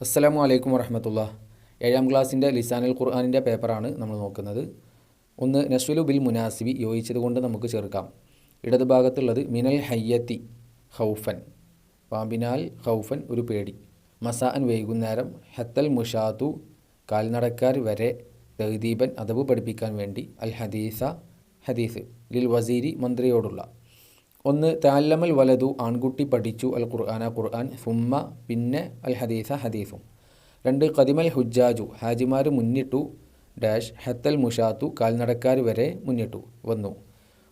അസ്സലാമു അലൈക്കും വറഹമത്തുള്ള ഏഴാം ക്ലാസ്സിന്റെ ലിസാനുൽ ഖുർആാനിന്റെ പേപ്പറാണ് നമ്മൾ നോക്കുന്നത്. ഒന്ന് നസ്വലു ബിൽ മുനാസിബി യോജിച്ചത് കൊണ്ട് നമുക്ക് ചേർക്കാം ഇടത് ഭാഗത്തുള്ളത് മിനൽ ഹയ്യത്തി ഹൗഫൻ. പാമ്പിനാൽ ഹൗഫൻ ഒരു പേടി. മസാൻ വൈകുന്നേരം ഹത്തൽ മുഷാത്തു കാൽനടക്കാർ വരെ തഹദീബൻ അദബ് പഠിപ്പിക്കാൻ വേണ്ടി അൽ ഹദീസ ഹദീസ്. ലിൽ വസീരി മന്ത്രിയോടുള്ള ഒന്ന് താലമൽ വലതു ആൺകുട്ടി പഠിച്ചു അൽ ഖുർആന ഖുർആൻ സുമ്മ പിന്നെ അൽ ഹദീസ ഹദീസും രണ്ട് കദിമൽ ഹുജ്ജാജു ഹാജിമാർ മുന്നിട്ടു ഡാഷ് ഹത്തൽ മുഷാത്തു കാൽനടക്കാർ വരെ മുന്നിട്ടു വന്നു.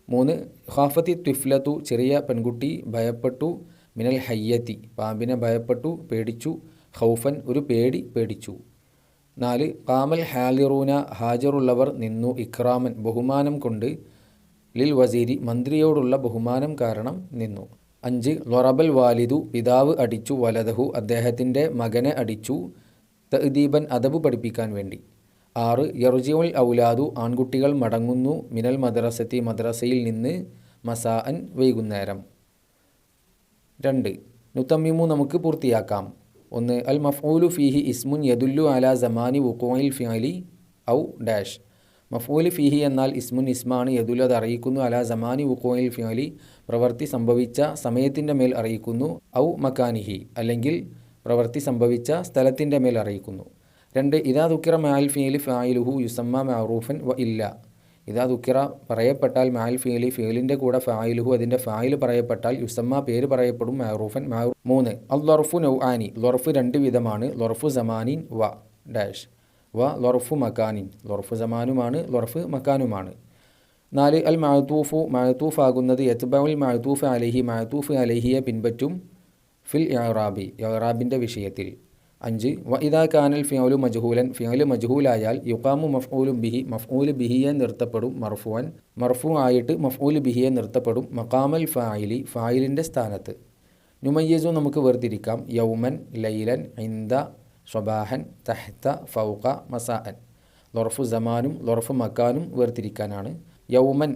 മൂന്ന് ഖാഫത്തി ത്വിഫ്ലത്തു ചെറിയ പെൺകുട്ടി ഭയപ്പെട്ടു മിനൽ ഹയ്യത്തി പാമ്പിനെ ഭയപ്പെട്ടു പേടിച്ചു ഖൗഫൻ ഒരു പേടി പേടിച്ചു. നാല് കാമൽ ഹാലിറൂന ഹാജറുള്ളവർ നിന്നു ഇക്രാമൻ ബഹുമാനം കൊണ്ട് ലിൽ വസീരി മന്ത്രിയോടുള്ള ബഹുമാനം കാരണം നിന്നു. അഞ്ച് ലൊറബൽ വാലിദു പിതാവ് അടിച്ചു വലതഹു അദ്ദേഹത്തിന്റെ മകനെ അടിച്ചു തഹദീബൻ അദബ് പഠിപ്പിക്കാൻ വേണ്ടി. ആറ് യറുജിയുൽ ഔലാദു ആൺകുട്ടികൾ മടങ്ങുന്നു മിനൽ മദ്രസത്തി മദ്രസയിൽ നിന്ന് മസാഅൻ വൈകുന്നേരം. രണ്ട് നുത്തമ്മിമു നമുക്ക് പൂർത്തിയാക്കാം. ഒന്ന് അൽ മഫ്ഊലു ഫീഹി ഇസ്മുൻ യദുല്ലു അല സമാനി വുക്കോയിൽ ഫിയാലി ഔ ഡാഷ്. മഫൂൽ ഫിഹി എന്നാൽ ഇസ്മുൻ ഇസ്മാണ് യദുൽ അത് അറിയിക്കുന്നു. അല സമാനി വുക്കോയിൽ ഫിഅലി പ്രവൃത്തി സംഭവിച്ച സമയത്തിന്റെ മേൽ അറിയിക്കുന്നു. ഔ മക്കാനിഹി അല്ലെങ്കിൽ പ്രവൃത്തി സംഭവിച്ച സ്ഥലത്തിന്റെ മേൽ അറിയിക്കുന്നു. രണ്ട് ഇതാ ദുക്കിറ മാൽ ഫിയലി ഫായിലുഹു യുസമ്മ മാറൂഫൻ വ ഇല്ല. ഇതാ ദുക്കിറ പറയപ്പെട്ടാൽ മാൽ ഫിയലി ഫിയലിന്റെ കൂടെ ഫായിലുഹു അതിന്റെ ഫായിൽ പറയപ്പെട്ടാൽ യുസമ്മ പേര് പറയപ്പെടും മാറൂഫൻ മാറൂ മൂന്ന് അൽ ലൊറഫു നൗ ആനി ലൊറഫ് രണ്ട് വിധമാണ്. ലൊറഫു സമാനിൻ വ ഡാഷ്. വ ലൊറഫു മക്കാനിൻ ലൊറഫ് സമാനുമാണ് ലൊറഫ് മക്കാനുമാണ് നാല് അൽ മഴത്തൂഫു മഴത്തൂഫ് ആകുന്നത് യത്ബഉൽ മഴത്തൂഫ് അലഹി മഴത്തൂഫ് അലഹിയെ പിൻപറ്റും ഫിൽ ഇറാബി ഇറാബിന്റെ വിഷയത്തിൽ. അഞ്ച് വ ഇദാ കാനൽ ഫിയോലു മജ്ഹൂലൻ ഫിയോൽ മജ്ഹൂലായാൽ യുക്കാമു മഫ്ഊലു ബിഹി മഫ്ഊലു ബിഹിയെ നിർത്തപ്പെടും മർഫുവൻ മർഫു ആയിട്ട് മഫ്ഊലു ബിഹിയെ നിർത്തപ്പെടും മക്കാമൽ ഫായിലി ഫായിലിന്റെ സ്ഥാനത്ത്. നുമയ്യസു നമുക്ക് വേർതിരിക്കാം യൗമൻ ലൈലൻ ഇന്ദ സ്വബാഹൻ തഹ്ത ഫൗഖ മസാഅൻ ലൊറഫു സമാനും ലൊറഫു മക്കാനും വേർതിരിക്കാനാണ്. യൗമൻ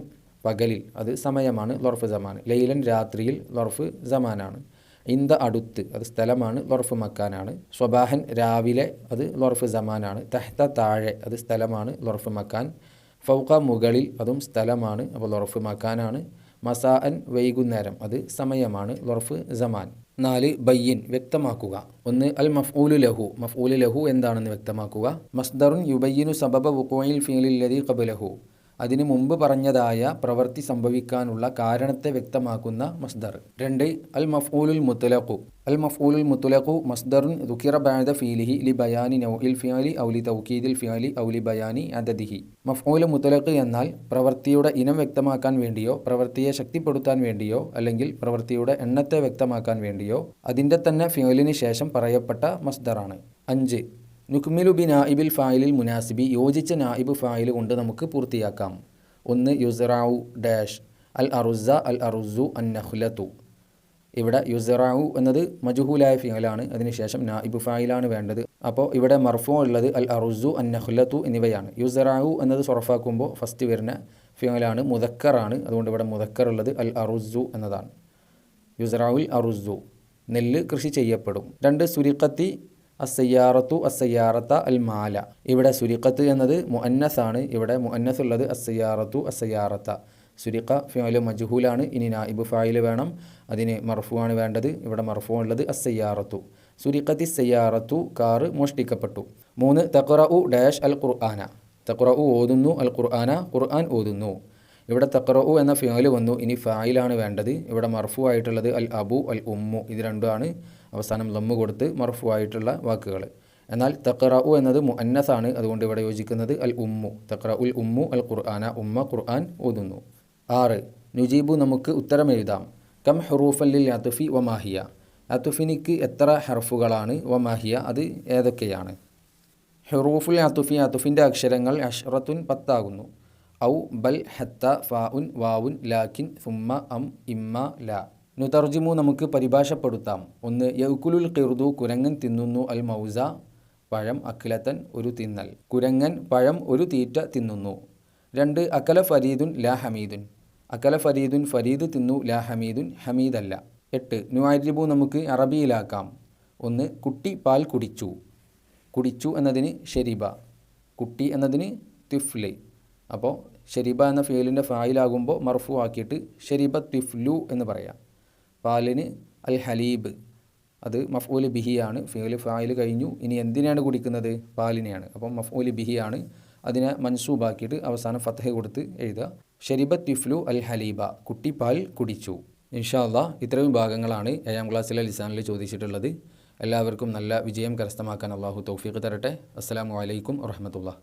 പകലിൽ അത് സമയമാണ് ലൊറഫ് സമാൻ ലൈലൻ രാത്രിയിൽ ലൊറഫ് സമാനാണ് ഇന്ത അടുത്ത് അത് സ്ഥലമാണ് ലൊറഫ് മക്കാനാണ്. സ്വബാഹൻ രാവിലെ അത് ലൊറഫ് സമാനാണ് തഹ്ത താഴെ അത് സ്ഥലമാണ് ലൊറഫ് മക്കാൻ. ഫൗക മുകളിൽ അതും സ്ഥലമാണ് അപ്പോൾ ലൊറഫ് മക്കാനാണ്. മസാഅൻ വൈകുന്നേരം അത് സമയമാണ് ലൊറഫ് സമാൻ നാല് ബയ്യൻ വ്യക്തമാക്കുക. ഒന്ന് അൽ മഫ്ഊലു ലഹു. മഫ്ഊലു ലഹു എന്താണെന്ന് വ്യക്തമാക്കുക? മസ്ദറുൻ യുബയ്യനു സബബ വുക്കോയിൽ ഫീലില്ലതി കബുലഹു അതിനു മുമ്പ് പറഞ്ഞതായ പ്രവൃത്തി സംഭവിക്കാനുള്ള കാരണത്തെ വ്യക്തമാക്കുന്ന മസ്ദർ. രണ്ട് അൽ മഫ്ഊലുൽ മുത്തലഖു അൽ മഫ്ഊലുൽ മുത്തലഖു മസ്ദറുൻ ദുഖിറ ബാദ ഫീലിഹി ലി ബയാനി നൗഇൽ ഫിയാലി ഔലി തൗക്കീദിൽ ഫിയാലി ഔലി ബയാനി അദദിഹി. മഫ്ഊൽ മുത്തലഖ് എന്നാൽ പ്രവൃത്തിയുടെ ഇനം വ്യക്തമാക്കാൻ വേണ്ടിയോ പ്രവൃത്തിയെ ശക്തിപ്പെടുത്താൻ വേണ്ടിയോ അല്ലെങ്കിൽ പ്രവൃത്തിയുടെ എണ്ണത്തെ വ്യക്തമാക്കാൻ വേണ്ടിയോ അതിന്റെ തന്നെ ഫിയലിന് ശേഷം പറയപ്പെട്ട മസ്ദറാണ്. അഞ്ച് നുക്മിലു ബി നായിബിൽ ഫായിലിൽ മുനാസിബി യോജിച്ച നായിബ് ഫായിൽ കൊണ്ട് നമുക്ക് പൂർത്തിയാക്കാം. ഒന്ന് യുസറാവു ഡാഷ് അൽ അറുസ അൽ അറുസു അൻ നഹ്ലത്തു. ഇവിടെ യുസറാവു എന്നത് മജുഹൂലായ ഫിയലാണ്. അതിനുശേഷം നായിബ് ഫായിലാണ് വേണ്ടത്. അപ്പോൾ ഇവിടെ മർഫോ ഉള്ളത് അൽ അറുസു അൻ നഹ്ലത്തു എന്നിവയാണ്. യുസറാവു എന്നത് സൊറഫാക്കുമ്പോൾ ഫസ്റ്റ് വരുന്ന ഫിയലാണ് മുതക്കറാണ് അതുകൊണ്ട് ഇവിടെ മുതക്കർ ഉള്ളത് അൽ അറുസു എന്നതാണ്. യുസറാവുൽ അറുസു നെല്ല് കൃഷി ചെയ്യപ്പെടും. രണ്ട് സുരിക്കത്തി അസയ്യാറത്തു അസയ്യാറത്ത അൽ മാല ഇവിടെ സുരിഖത്ത് എന്നത് മുഅന്നസാണ്. ഇവിടെ മുഅന്നസ് ഉള്ളത് അസയ്യാറത്തു അസയ്യാറത്ത സുരിഖ ഫിയോൽ മജ്ഹൂലാണ്. ഇനി നായിബ് ഫായിൽ വേണം. അതിന് മർഫുവാണ് വേണ്ടത്. ഇവിടെ മർഫു ഉള്ളത് അസയ്യാറത്തു സുരിഖത്തി സയ്യാറത്തു കാറ് മോഷ്ടിക്കപ്പെട്ടു. മൂന്ന് തഖറഉ ഡാഷ് അൽ ഖുർആന. തഖറഉ ഓതുന്നു അൽ ഖുർആന ഖുർആൻ ഓതുന്നു. ഇവിടെ തഖറഉ എന്ന ഫിയോൽ വന്നു. ഇനി ഫായിലാണ് വേണ്ടത്. ഇവിടെ മർഫു ആയിട്ടുള്ളത് അൽ അബു അൽ ഉമ്മു. ഇത് രണ്ടുമാണ്. അവസാനം ലമ്മ് കൊടുത്ത് മർഫു ആയിട്ടുള്ള വാക്കുകൾ എന്നാൽ തഖറഉ എന്നത് മുഅന്നസാണ്. അതുകൊണ്ട് ഇവിടെ യോജിക്കുന്നത് അൽ ഉമ്മു. തഖറ ഉൽ ഉമ്മു അൽ ഖുർആന. ഉമ്മ ഖുർആൻ ഓതുന്നു. ആറ്. നുജീബു നമുക്ക് ഉത്തരം എഴുതാം. കം ഹറൂഫല്ലിൽ അത്തുഫി വമാഹിയ അത്തുഫിനിക്ക് എത്ര ഹർഫുകളാണ്? വമാഹിയ അത് ഏതൊക്കെയാണ്? ഹുറൂഫുൽ അത്തുഫി അത്തുഫിന്റെ അക്ഷരങ്ങൾ അഷ്റത്തുൻ പത്താകുന്നു. ഔ ബൽ ഹത്ത ഫാ ഉൻ വാവുൻ ലാക്കിൻ സുമ്മ അം ഇമ്മ ല. നുതർജിമു നമുക്ക് പരിഭാഷപ്പെടുത്താം. ഒന്ന് യൗക്കുലുൽ കിർദു കുരങ്ങൻ തിന്നുന്നു അൽ മൗസ. പഴം അഖിലത്തൻ ഒരു തിന്നൽ. കുരങ്ങൻ പഴം ഒരു തീറ്റ തിന്നുന്നു. രണ്ട് അക്കല ഫരീദുൻ ലാ ഹമീദുൻ. അക്കല ഫരീദുൻ ഫരീദ് തിന്നു ലാ ഹമീദുൻ ഹമീദല്ല. എട്ട് നുവാരിബു നമുക്ക് അറബിയിലാക്കാം. ഒന്ന് കുട്ടി പാൽ കുടിച്ചു. കുടിച്ചു എന്നതിന് ഷെരിബ കുട്ടി എന്നതിന് തിഫ്ല്. അപ്പോൾ ഷെരിബ എന്ന ഫേലിന്റെ ഫായിലാകുമ്പോൾ മർഫു ആക്കിയിട്ട് ഷെരിബ തിഫ്ലു എന്ന് പറയാം. പാലിന് അൽ ഹലീബ് അത് മഫ്ഊൽ ബിഹിയാണ്. ഫിയൽ ഫായിൽ കഴിഞ്ഞു. ഇനി എന്തിനാണ് കുടിക്കുന്നത് പാലിനെയാണ്. അപ്പം മഫ്ഊൽ ബിഹിയാണ്. അതിനെ മൻസൂബാക്കിയിട്ട് അവസാനം ഫത്തഹ കൊടുത്ത് എഴുതുക. ഷെരിബത്ത് തിഫ്ലു അൽ ഹലീബ കുട്ടി പാൽ കുടിച്ചു. ഇൻഷാ അല്ലാ ഇത്രയും ഭാഗങ്ങളാണ് ഏഴാം ക്ലാസ്സിലെ ലിസാനിൽ ചോദിച്ചിട്ടുള്ളത്. എല്ലാവർക്കും നല്ല വിജയം കരസ്ഥമാക്കാൻ അള്ളാഹു തൗഫീഖ് തരട്ടെ. അസ്സാം വലൈക്കും വറഹമത്തുള്ള